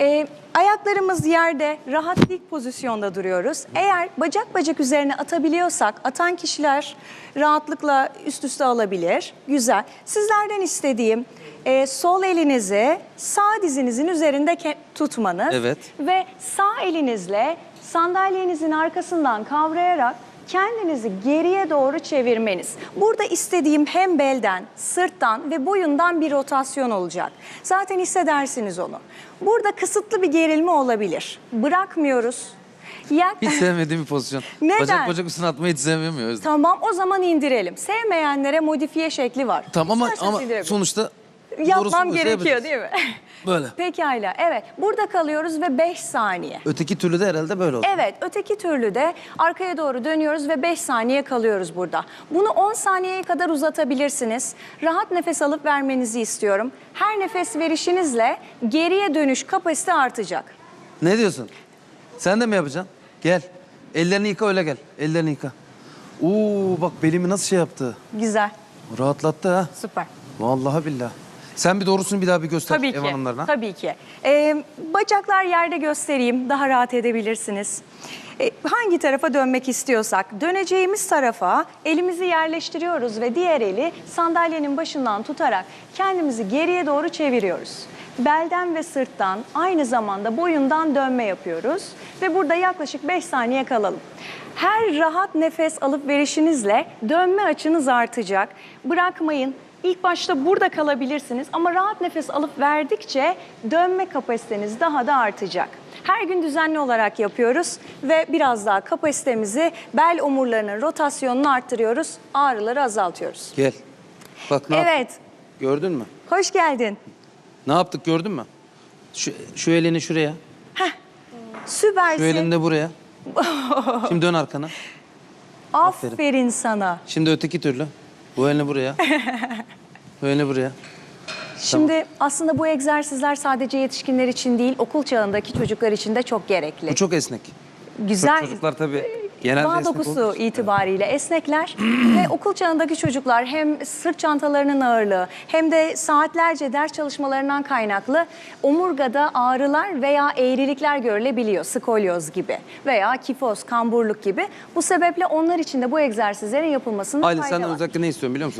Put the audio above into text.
Ee, ayaklarımız yerde, rahat dik pozisyonda duruyoruz. Eğer bacak bacak üzerine atabiliyorsak, atan kişiler rahatlıkla üst üste alabilir. Güzel. Sizlerden istediğim e, sol elinizi sağ dizinizin üzerinde tutmanız. Evet. Ve sağ elinizle sandalyenizin arkasından kavrayarak kendinizi geriye doğru çevirmeniz. Burada istediğim hem belden, sırttan ve boyundan bir rotasyon olacak. Zaten hissedersiniz onu. Burada kısıtlı bir gerilme olabilir. Bırakmıyoruz. Yak- Hiç sevmediğim bir pozisyon. Neden? Bacak bacak üstüne atmayı hiç sevmiyorum ya. Tamam o zaman indirelim. Sevmeyenlere modifiye şekli var. Tamam ama, ama sonuçta Yapmam şey gerekiyor değil mi? Böyle. Pekala evet. Burada kalıyoruz ve 5 saniye. Öteki türlü de herhalde böyle oldu. Evet, öteki türlü de arkaya doğru dönüyoruz ve 5 saniye kalıyoruz burada. Bunu 10 saniyeye kadar uzatabilirsiniz. Rahat nefes alıp vermenizi istiyorum. Her nefes verişinizle geriye dönüş kapasite artacak. Ne diyorsun? Sen de mi yapacaksın? Gel. Ellerini yıka öyle gel. Ellerini yıka. Oo bak belimi nasıl şey yaptı. Güzel, Rahatlattı ha. süper. Vallahi billahi. Sen bir doğrusunu bir daha bir göster Tabii ev ki, hanımlarına. tabii ki. Ee, bacaklar yerde göstereyim, daha rahat edebilirsiniz. Ee, hangi tarafa dönmek istiyorsak, döneceğimiz tarafa elimizi yerleştiriyoruz ve diğer eli sandalyenin başından tutarak kendimizi geriye doğru çeviriyoruz. Belden ve sırttan aynı zamanda boyundan dönme yapıyoruz ve burada yaklaşık 5 saniye kalalım. Her rahat nefes alıp verişinizle dönme açınız artacak. Bırakmayın. İlk başta burada kalabilirsiniz ama rahat nefes alıp verdikçe dönme kapasiteniz daha da artacak. Her gün düzenli olarak yapıyoruz ve biraz daha kapasitemizi bel omurlarının rotasyonunu arttırıyoruz. Ağrıları azaltıyoruz. Gel. Bak ne yaptık? Evet, Gördün mü? hoş geldin. Ne yaptık gördün mü? Şu, şu elini şuraya. Süpersin. Şu elini de buraya. Şimdi dön arkana. Aferin sana. Şimdi öteki türlü. Bu elini buraya. Bu elini buraya. Şimdi aslında bu egzersizler sadece yetişkinler için değil, okul çağındaki çocuklar için de çok gerekli. Bu çok esnek. Güzel. Çocuklar tabii genelde Bağ dokusu için. itibariyle esnekler ve okul çağındaki çocuklar hem sırt çantalarının ağırlığı hem de saatlerce ders çalışmalarından kaynaklı omurgada ağrılar veya eğrilikler görülebiliyor. Skolyoz gibi veya kifoz, kamburluk gibi. Bu sebeple onlar için de bu egzersizlerin yapılmasında Aile fayda senden var. özellikle ne istiyorum biliyor musun?